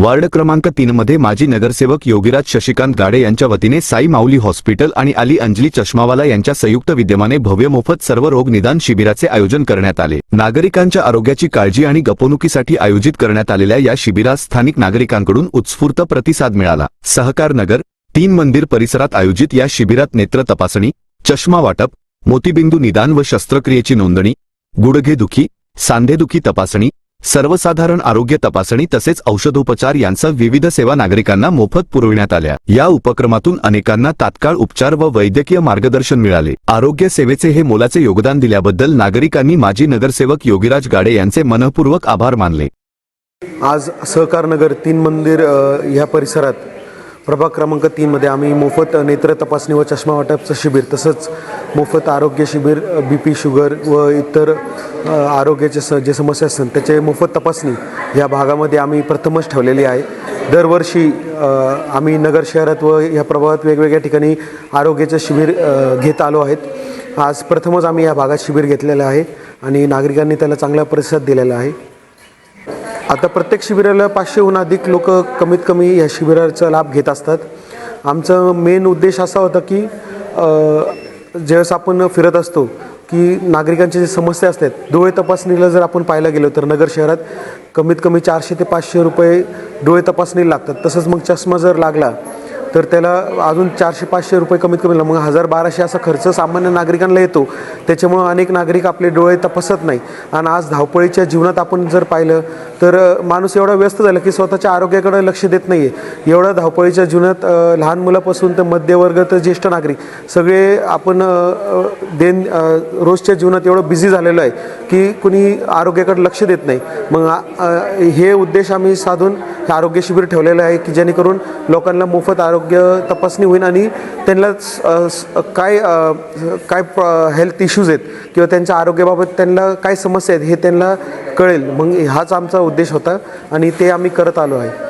Ward क्रमांक तीन मध्ये माजी नगरसेवक योगीराज शशिकांत गाडे यांच्या वतीने साई माऊली हॉस्पिटल आणि अली अंजली चष्मावाला यांच्या संयुक्त विद्यमाने भव्य मोफत सर्व रोग निदान शिबिराचे आयोजन करण्यात आले. नागरिकांच्या आरोग्याची काळजी आणि गपवणुकीसाठी आयोजित करण्यात आलेल्या या शिबिरास स्थानिक नागरिकांकडून उत्स्फूर्त प्रतिसाद मिळाला. सहकार नगर तीन मंदिर परिसरात आयोजित या शिबिरात नेत्र तपासणी चष्मा वाटप मोतीबिंदू निदान व शस्त्रक्रियेची नोंदणी गुडघेदुखी सांधेदुखी तपासणी सर्वसाधारण आरोग्य तपासणी तसेच औषधोपचार यांचा विविध सेवा नागरिकांना मोफत पुरविण्यात आल्या. या उपक्रमातून अनेकांना तात्काळ उपचार व वैद्यकीय मार्गदर्शन मिळाले. आरोग्य सेवेचे हे मोलाचे योगदान दिल्याबद्दल नागरिकांनी माजी नगरसेवक योगीराज गाडे यांचे मनपूर्वक आभार मानले. आज सहकारनगर तीन मंदिर ह्या परिसरात प्रभाग क्रमांक तीनमध्ये आम्ही मोफत नेत्र तपासणी व चष्मा वाटपचं शिबिर तसंच मोफत आरोग्य शिबिर बी पी शुगर व इतर आरोग्याचे स जे समस्या असतात त्याचे मोफत तपासणी या भागामध्ये आम्ही प्रथमच ठेवलेली आहे. दरवर्षी आम्ही नगर शहरात व या प्रभागात वेगवेगळ्या ठिकाणी आरोग्याचं शिबिर घेत आलो आहेत. आज प्रथमच आम्ही या भागात शिबिर घेतलेलं आहे आणि नागरिकांनी त्याला चांगला प्रतिसाद दिलेला आहे. आता प्रत्येक शिबिराला पाचशेहून अधिक लोक कमीत कमी या शिबिराचा लाभ घेत असतात. आमचं मेन उद्देश असा होता की ज्यावेळेस आपण फिरत असतो की नागरिकांच्या जे समस्या असतात डोळे तपासणीला जर आपण पाहायला गेलो तर नगर शहरात कमीत कमी चारशे ते पाचशे रुपये डोळे तपासणीला लागतात. तसंच मग चष्मा जर लागला तर त्याला अजून चारशे पाचशे रुपये कमीत कमी मग हजार बाराशे असा खर्च सामान्य नागरिकांना येतो. त्याच्यामुळं अनेक नागरिक आपले डोळे तपासत नाही. आणि आज धावपळीच्या जीवनात आपण जर पाहिलं तर माणूस एवढा व्यस्त झाला की स्वतःच्या आरोग्याकडे लक्ष देत नाही आहे एवढा धावपळीच्या जीवनात लहान मुलापासून तर मध्यवर्ग तर ज्येष्ठ नागरिक सगळे आपण देन रोजच्या जीवनात एवढं बिझी झालेलो आहे की कुणी आरोग्याकडे लक्ष देत नाही. मग हे उद्देश आम्ही साधून हे आरोग्य शिबिर ठेवलेलं आहे की जेणेकरून लोकांना मोफत आरोग्य तपासणी होईल आणि त्यांना काय काय हेल्थ इश्यूज आहेत किंवा त्यांच्या आरोग्याबाबत त्यांना काय समस्या आहेत हे त्यांना कळेल. मग हाच आमचा उद्देश होता आणि ते आम्ही करत आलो आहे.